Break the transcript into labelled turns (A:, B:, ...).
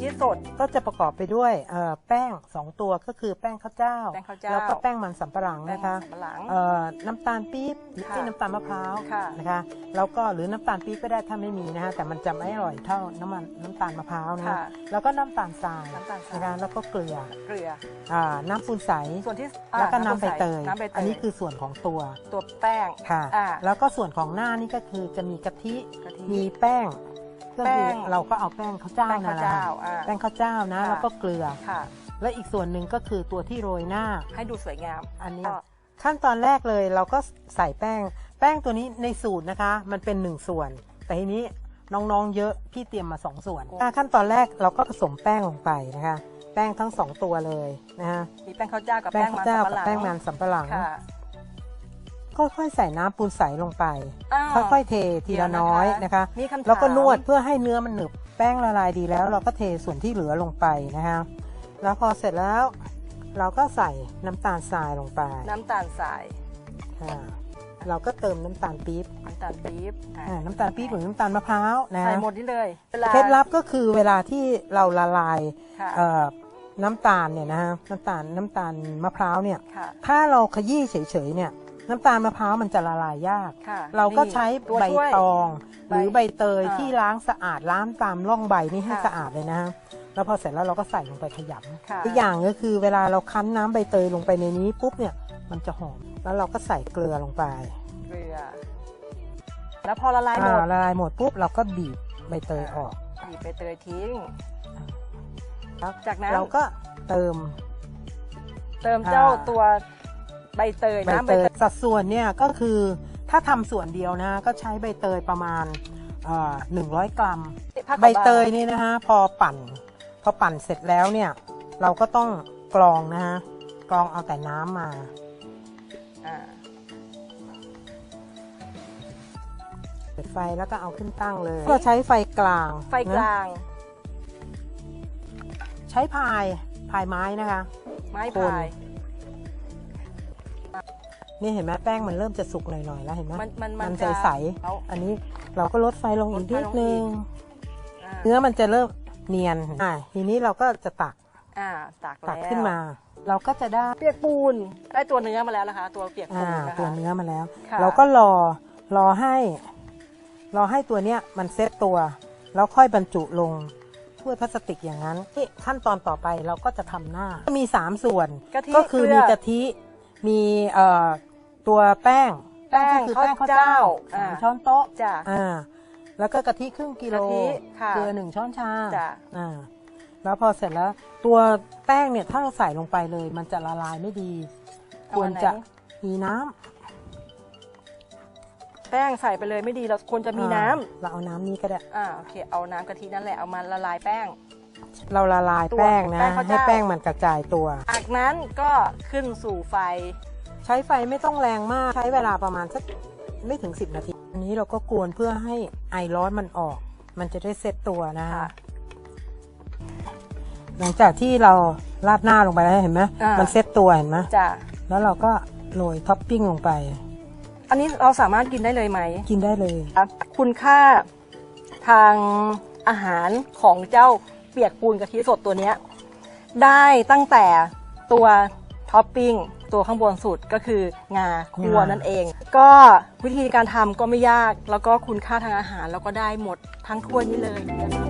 A: ทิสด
B: ก็จะประกอบไปด้วยเอ่อแป้งสองตัวก็คือแป้งข้าวเจ้า
A: แป้งข้าวเจ้า
B: แล้วก็แป้งมันสำปะหลัง
A: แป้ง
B: นะคะ
A: สำปะหลัง
B: เอ่อน้ำตาลปี๊บหรือ
A: ค่ะ
B: ที่น้ำตาลมะพร้าว
A: ค่ะ
B: นะคะแล้วก็หรือน้ำตาลปี๊บก็ได้ถ้าไม่มีนะคะแต่มันจะไม่อร่อยเท่าน้ำมันน้ำตาลมะพร้าวนะคะ
A: ค่ะ
B: แล้วก็น้ำตาลทราย
A: น้ำตาลทราย
B: นะคะแล้วก็เกลือ
A: เกลือ
B: อ่าน้ำปูนใส
A: ส่วนที่อ่า
B: แล้วก็น้ำใบเตย
A: น้ำใบเตย
B: อันนี้คือส่วนของตัว
A: ตัวแป้ง
B: ค่ะ
A: อ่า
B: แล้วก็ส่วนของหน้านี่ก็คือจะมีกะทิ
A: กะทิ
B: มีแป้ง ก็
A: แป้
B: คืองเราก็เอาแป้งข้าวเจ้า
A: แป้ง
B: นั่
A: ข้านว
B: แหละ
A: เจ้า
B: ค่ะ
A: อ่า
B: แป้งข้าวเจ้านะ
A: ค่ะ
B: แล้วก็เกลือ
A: ค่ะ
B: และอีกส่วนหนึ่งก็คือตัวที่โรยหน้า
A: ให้ดูสวยงาม
B: อันนี้
A: ก็
B: ขั้นตอนแรกเลยเราก็ใส่แป้ง แป้งตัวนี้ในสูตรนะคะ มันเป็นหนึ่งส่วน แต่ทีนี้น้องๆเยอะพี่เตรียมมาสองส่วนอะขั้นตอนแรกเราก็ผสมแป้งลงไปนะคะ แป้งทั้งสองตัวเลยนะคะ
A: มีแป้งข้าวเจ้ากับ
B: แป้
A: แป้
B: ง
A: ง
B: ข้า
A: มั
B: วนเจ้า
A: สำปะ
B: กับ
A: หลัง
B: แป้งมันสำปะหลัง
A: ค่ะ
B: ค่อยๆใส่น้ำปูนใสลงไป
A: อ้าว
B: ค่อยๆเททีละน้อยนะคะ
A: มีคำถาม
B: แล้วก็นวดเพื่อให้เนื้อมันหนึบแป้งละลายดีแล้ว เราก็เทส่วนที่เหลือลงไปนะคะแล้วพอเสร็จแล้วเราก็ใส่น้ำตาลทรายลงไป
A: น้ำตาลทราย
B: อ่าเราก็เติมน้ำตาลปี๊บ
A: น้ำตาลปี๊บอะ
B: อ่าน้ำตาลปี๊บหรือน้ำตาลมะพร้าวนะ
A: ใส่หมดนี่เลยวา
B: เคล็ดลับก็คือเวลาที่เราละลาย
A: ค่ะ
B: เอ่อน้ำตาลเนี่ยนะฮะน้ำตาลน้ำตาลมะพร้าวเนี่ย
A: ค่ะ
B: ถ้าเราขยี้เฉยๆเนี่ย น้ำตาลมะพร้าวมันจะละลายยาก
A: ค่ะ
B: เราก็
A: นี่
B: ใช้
A: ตัว
B: ใบ
A: ช่วย
B: ตอง หรือใบเตย
A: อ่า
B: ที่ล้างสะอาดล้างตามร่องใบนี่ให้
A: ค่ะ
B: สะอาดเลยนะฮะแล้วพอเสร็จแล้วเราก็ใส่ลงไปขย
A: ค่ะำ
B: อีกอย่างก็คือเวลาเราคั้นน้ำใบเตยลงไปในนี้ปุ๊บเนี่ยมันจะหอม แล้วเราก็ใส่เกลือลงไป
A: เกลือ แล้วพอละลายหม
B: อ่า
A: ด
B: ละลายหมดปุ๊บเราก็บีบใบเตยออก
A: บีบใบเตยทิ้ง
B: แล้ว
A: จากนั้น
B: เราก็เติม
A: เติมเจ้า
B: อ่า
A: ตัวใบเตย
B: ใบ
A: น้ำใบ
B: เตย
A: เตย
B: สัดส่วนเนี่ยก็คือถ้าทำส่วนเดียวนะ ก็ใช้ใบเตยประมาณหนึ่งร้อยกรัม
A: ผ้าขาว
B: ใบเตยนี่นะฮะพอปั่น พอปั่นเสร็จแล้วเนี่ย เราก็ต้องกรองนะฮะกรองเอาแต่น้ำมา
A: อ่า
B: เปิดไฟแล้วก็เอาขึ้นตั้งเลยเราใช้ไฟกลาง
A: ไฟกลาง
B: นะใช้พายพายไม้นะคะ
A: ไม้
B: คน
A: พาย
B: นี่เห็นไหมแป้งมันเริ่มจะสุกหน่อยๆแล้วเห็นไหม
A: มันมัน
B: มัน
A: จะ
B: ใส
A: เอา
B: ๆอันนี้เราก็ลดไฟลงอีก
A: ลดไฟ
B: นิด
A: ลง
B: นึ
A: อี
B: ง
A: กอ่า
B: เนื้อมันจะเริ่มเนียนอ่าทีนี้เราก็จะตัก
A: อ่าตัก
B: ตัก
A: แล้ว
B: ขึ้นมา เราก็จะได้
A: เปียกปูนได้ตัวเนื้อมาแล้วนะคะ ตัวเปียกปู
B: อ่าน
A: นะคะ
B: ตัวเนื้อมาแล้ว
A: ค่ะ
B: เราก็รอรอให้ รอให้ตัวเนี้ยมันเซ็ตตัว แล้วค่อยบรรจุลงถ้วยพลาสติกอย่างนั้นนี่ขั้นตอนต่อไปเราก็จะทำหน้ามีสามส่วน
A: กะทิ
B: ก็คือ
A: เกลื
B: มี
A: อ
B: กะทิมีเอ่อ ตัวแป้ง
A: แป้ง
B: ก็คือ
A: ข้าว
B: แป้งข้าว
A: เจ้า
B: เจ้า
A: อ่า
B: สามช้อนโต๊ะ
A: จ้ะ
B: อ่าแล้วก็กะทิครึ่งกิโล
A: กะทิค่ะ
B: เกลือหนึ่งช้อนชา
A: จ้ะ
B: อ่าแล้วพอเสร็จแล้ว ตัวแป้งเนี่ยถ้าเราใส่ลงไปเลย มันจะละลายไม่ดี
A: เอา
B: คว
A: อั
B: ร
A: นไหน
B: จะมีน้ำ
A: แป้งใส่ไปเลยไม่ดีเราควรจะมีน้ำ
B: อ่าเราเอาน้ำนี้ก็ได้
A: อ่าโอเคเอาน้ำกะทินั่นแหละเอามาละลายแป้ง
B: เราละลาย
A: ตัว
B: แป้งนะ
A: แป้งข้าว
B: ให้
A: เจ้า
B: แป้งมันกระจายตัว
A: จากนั้นก็ขึ้นสู่ไฟ
B: ใช้ไฟไม่ต้องแรงมาก ใช้เวลาประมาณสักไม่ถึง 10 นาที อันนี้เราก็กวนเพื่อให้ไอร้อนมันออก มันจะได้เซ็ตตัวนะ
A: ค่ะ
B: หลังจากที่เราราดหน้าลงไปแล้วเห็นไหม
A: อ่ามั
B: มันเซ็ตตัวเห็นไหม
A: จ้ะ
B: แล้วเราก็โรยท็อปปิ้งลงไป
A: อันนี้เราสามารถกินได้เลยไหม
B: กินได้เลย
A: คุณค่าทางอาหารของเจ้าเปียกปูนกะทิสดตัวเนี้ยได้ตั้งแต่ตัว ท็อปปิ้งตัวข้างบนสุดก็คืองาคั่ว
B: งานั่
A: นั่นเอง ก็วิธีการทำก็ไม่ยากแล้วก็คุณค่าทางอาหารเราก็ได้หมดทั้งถ้วยนี้เลยนะคะ